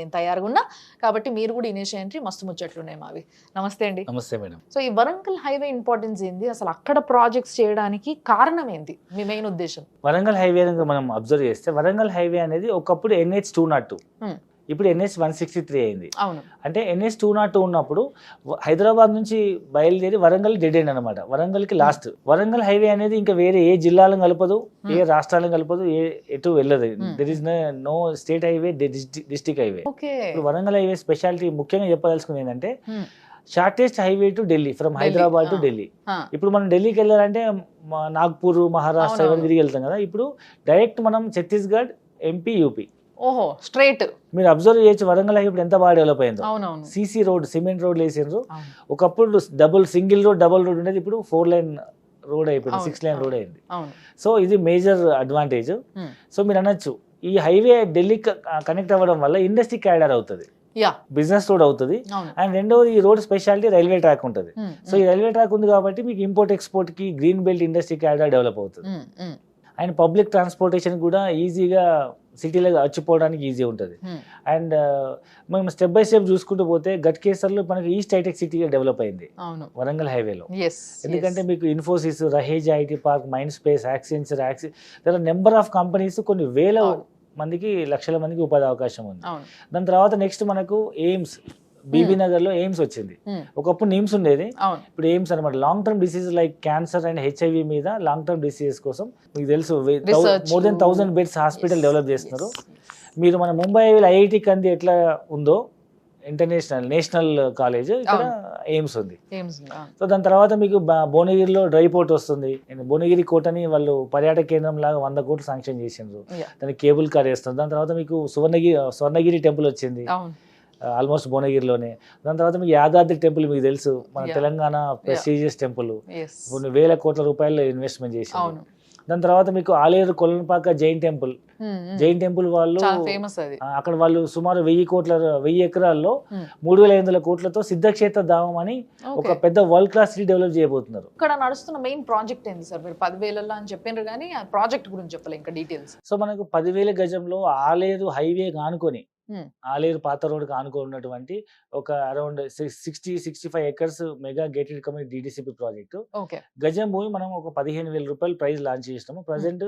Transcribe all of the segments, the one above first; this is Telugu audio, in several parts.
నేను తయారుగా ఉన్నా కాబట్టి మీరు కూడా ఇనిషియేటరీ మస్తు ముచ్చట్లున్నాయి మావి. నమస్తే అండి. నమస్తే మేడం. సో ఈ వరంగల్ హైవే ఇంపార్టెన్స్ ఏంది? అసలు అక్కడ ప్రాజెక్ట్స్ చేయడానికి కారణం ఏంది? మీ మెయిన్ ఉద్దేశం. వరంగల్ హైవే మనం అబ్జర్వ్ చేస్తే వరంగల్ హైవే అనేది ఒకప్పుడు ఎన్హెచ్ టూ నాట్ టూ. ఇప్పుడు ఎన్హెచ్ వన్ సిక్స్టీ త్రీ అయింది. అంటే ఎన్హెచ్ టూ నాట్ టూ ఉన్నప్పుడు హైదరాబాద్ నుంచి బయలుదేరి వరంగల్ డెడ్ ఎండ్ అనమాట వరంగల్కి లాస్ట్ వరంగల్ హైవే అనేది ఇంకా వేరే ఏ జిల్లాలను కలపదు ఏ రాష్ట్రాలను కలపదు ఏ ఎటు వెళ్ళదు. Hmm. There is no state highway district highway ఇప్పుడు వరంగల్ హైవే స్పెషాలిటీ ముఖ్యంగా చెప్పదలుచుకుంది ఏంటంటే shortest highway to Delhi from Hyderabad to. Delhi ఇప్పుడు మనం ఢిల్లీకి వెళ్ళాలంటే మా నాగ్పూర్ మహారాష్ట్ర. ఇవన్నీ తిరిగి వెళ్తాం కదా. ఇప్పుడు డైరెక్ట్ మనం ఛత్తీస్గఢ్ ఎంపీ యూపీ ఓహో స్ట్రైట్. మీరు అబ్జర్వ్ చేయొచ్చు వరంగల్ ఇప్పుడు ఎంత బాగా డెవలప్ అయిందో. సీసీ రోడ్ సిమెంట్ రోడ్ వేసిండ్రు. అవును. ఒకప్పుడు double single road double road ఉండేది ఇప్పుడు ఫోర్ లైన్ రోడ్ అయిపోయింది సిక్స్ లైన్. రోడ్ అయింది. సో ఇది మేజర్ అడ్వాంటేజ్. సో మీరు అనొచ్చు ఈ హైవే ఢిల్లీ కనెక్ట్ అవ్వడం వల్ల ఇండస్ట్రీ క్యాడర్ అవుతుంది. బిజినెస్ రోడ్ అవుతుంది. అండ్ రెండవది ఈ రోడ్ స్పెషాలిటీ రైల్వే ట్రాక్ ఉంటుంది. సో ఈ రైల్వే ట్రాక్ ఉంది కాబట్టి మీకు import ఎక్స్పోర్ట్కి green belt industry corridor develop అవుతుంది. అండ్ పబ్లిక్ ట్రాన్స్పోర్టేషన్ కూడా ఈజీగా సిటీలో వచ్చిపోవడానికి ఈజీ ఉంటుంది. ఉమ్. అండ్ మనం స్టెప్ బై స్టెప్ చూసుకుంటూ పోతే గట్కేసర్లో మనకి ఈస్ట్ హైటెక్ సిటీగా డెవలప్ అయింది. వరంగల్ హైవేలో. ఎందుకంటే మీకు Infosys Raheja IT park mind space Accenture యాక్సి other number of companies కొన్ని వేల. మందికి లక్షల మందికి ఉపాధి అవకాశం ఉంది. దాని తర్వాత నెక్స్ట్ మనకు ఎయిమ్స్. బీబీ నగర్లో ఎయిమ్స్ వచ్చింది. ఒకప్పుడు నిమ్స్ ఉండేది. ఇప్పుడు ఎయిమ్స్ అనమాట long term disease like cancer and HIV మీద లాంగ్ టర్మ్ డిసీజెస్ కోసం మీకు తెలుసు. More than thousand beds hospital develop చేస్తున్నారు. మీరు మన ముంబై ఐఐటి కంది ఎట్లా ఉందో ఇంటర్నేషనల్ నేషనల్ కాలేజ్ ఇక్కడ ఎయిమ్స్ ఉంది. సో దాని తర్వాత మీకు భువనగిరిలో డ్రై పోర్ట్ వస్తుంది. భువనగిరి కోటని వాళ్ళు పర్యాటక కేంద్రం లాగా వంద కోట్లు శాంక్షన్ చేసిండ్రు. దానికి కేబుల్ కార్ వేస్తుంది దాని తర్వాత మీకు సువర్ణగిరి స్వర్ణగిరి టెంపుల్ వచ్చింది. ఆల్మోస్ట్ భువనగిరిలోనే. దాని తర్వాత మీకు యాదాద్రి టెంపుల్ మీకు తెలుసు. మన. Telangana prestigious temple. కొన్ని వేల కోట్ల రూపాయలు ఇన్వెస్ట్మెంట్ చేసి దాని తర్వాత మీకు Aleru Kolanupaka Jain temple. Um, um. Jain temple వాళ్ళు అక్కడ వాళ్ళు సుమారు వెయ్యి కోట్ల వెయ్యి ఎకరాల్లో Hmm. మూడు వేల ఐదు వందల కోట్లతో సిద్ధక్షేత్ర ధామం అని ఒక పెద్ద వరల్డ్ క్లాస్ సిటీ డెవలప్ చేయబోతున్నారు. ఇక్కడ నడుస్తున్న మెయిన్ ప్రాజెక్ట్ ఏంది సార్? మీరు పదివేలలో అని చెప్పినారు కానీ ఆ ప్రాజెక్ట్ గురించి చెప్పలే ఇంకా డీటెయిల్స్ సో మనకు పదివేల గజంలో ఆలేరు హైవే Hmm. ఆలేరు పాత రోడ్కి ఆనుకొని ఉన్నటువంటి ఒక around sixty sixty five acres mega gated community DDCP project. Okay. గజం భూమి మనం ఒక పదిహేను వేల రూపాయలు ప్రైస్ లాంచ్ చేసినాము. ప్రజెంట్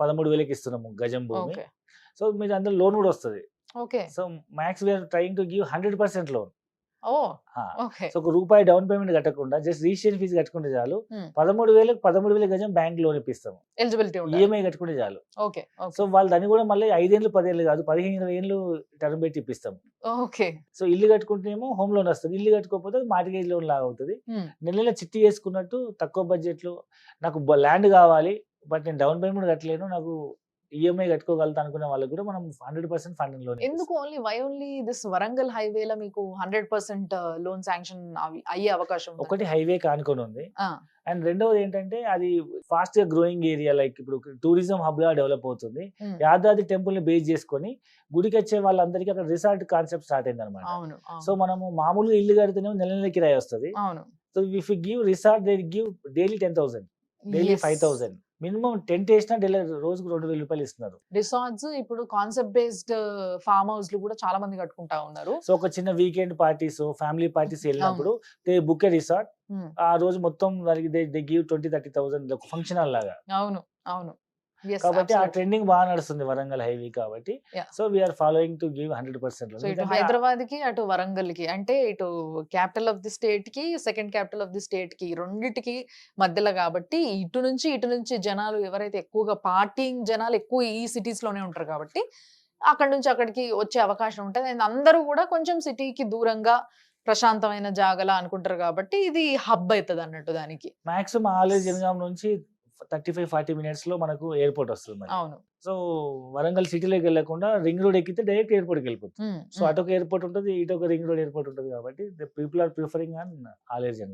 పదమూడు వేలకి ఇస్తున్నాము గజం భూమి. సో మీరు అందులో లోన్ కూడా వస్తుంది. Okay. So max we're trying to give hundred percent loan. So ఒక రూపాయి డౌన్ పేమెంట్ కట్టకుండా జస్ట్ రిజిస్ట్రేషన్ ఫీజు కట్టుకుంటే చాలు. పదమూడు వేలకు పదమూడు వేల గజం బ్యాంక్ లోన్ ఇప్పిస్తాము. ఎలిజిబిలిటీ ఈఎంఐ కట్టుకుంటే చాలు. ఓకే సో వాళ్ళు దాన్ని కూడా మళ్ళీ ఐదేళ్ళు పదేళ్ళు కాదు పదిహేను ఇరవై ఏళ్ళు టర్మ్ పెట్టి ఇప్పిస్తాము. ఓకే. సో ఇల్లు కట్టుకుంటేనేమో హోమ్ లోన్ వస్తుంది. ఇల్లు కట్టుకోకపోతే మార్టిగేజ్ లోన్ లాగా అవుతుంది నెల నెల చిట్టి చేసుకున్నట్టు తక్కువ బడ్జెట్లో నాకు ల్యాండ్ కావాలి బట్ నేను డౌన్ పేమెంట్ కట్టలేను నాకు ఈఎంఐ కట్టుకోగలుగుతా అనుకునే వాళ్ళకి కూడా మనం హండ్రెడ్ పర్సెంట్ ఫండింగ్ లోన్ ఎందుకు? Only why only this Warangal హైవేలో మీకు హండ్రెడ్ పర్సెంట్ లోన్ శాంక్షన్ అయ్యే అవకాశం? ఒకటి హైవే కానుకొని ఉంది. అండ్ రెండవది ఏంటంటే అది ఫాస్ట్గా గ్రోయింగ్ ఏరియా లైక్ ఇప్పుడు టూరిజం హబ్గా డెవలప్ అవుతుంది. ఉమ్, యాదాద్రి టెంపుల్ని బేస్ చేసుకొని గుడికి వచ్చే వాళ్ళందరికీ అక్కడ రిసార్ట్ కాన్సెప్ట్ స్టార్ట్ అయింది అనమాట సో మనము మామూలుగా ఇల్లు కడితేనే నెల నెల కిరాయి వస్తుంది. So if you give resort they give daily ten thousand daily. Five thousand. Minimum tent వేసినా డైలీ రోజుకు రెండు వేల రూపాయలు ఇస్తున్నారు. రిసార్ట్స్ ఇప్పుడు కాన్సెప్ట్ బేస్డ్ ఫార్మ్ హౌస్లు కూడా చాలా మంది కట్టుకుంటా ఉన్నారు. సో ఒక చిన్న వీకెండ్ పార్టీస్ ఫ్యామిలీ పార్టీస్ వెళ్ళినప్పుడు దే బుక్ ఏ రిసార్ట్. ఆ రోజు మొత్తం దానికి they give twenty thirty thousand function hall లాగా. అవును అవును. కాబట్టి ఆ. ట్రెండింగ్ బాగా నడుస్తుంది వరంగల్ హైవే కాబట్టి. So we're following to give hundred percent హైదరాబాద్కి అటు వరంగల్కి అంటే ఇటు క్యాపిటల్ ఆఫ్ ది స్టేట్కి సెకండ్ క్యాపిటల్ ఆఫ్ ది స్టేట్కి రెండిటికి మధ్యలో కాబట్టి ఇటు నుంచి ఇటు నుంచి జనాలు ఎవరైతే ఎక్కువగా పార్టీయింగ్ జనాలు ఎక్కువ ఈ సిటీస్లోనే ఉంటారు కాబట్టి అక్కడ నుంచి అక్కడికి వచ్చే అవకాశం ఉంటుంది అండ్ అందరూ కూడా కొంచెం సిటీకి దూరంగా ప్రశాంతమైన జాగలా అనుకుంటారు కాబట్టి ఇది హబ్ అవుతుంది అన్నట్టు దానికి మాక్సిమం ఆలేజ్ జనగాం నుంచి థర్టీ ఫైవ్ ఫార్టీ మినిట్స్లో మనకు ఎయిర్పోర్ట్ వస్తుంది అవును. సో వరంగల్ సిటీలోకి వెళ్ళకుండా రింగ్ రోడ్ ఎక్కితే డైరెక్ట్ ఎయిర్పోర్ట్కి వెళ్ళిపోతుంది సో ఉమ్. అటొక ఎయిర్పోర్ట్ ఉంటుంది ఇటొక రింగ్ రోడ్ ఎయిర్పోర్ట్ ఉంటుంది కాబట్టి the people are preferring on ఆలేజ్ Jangaon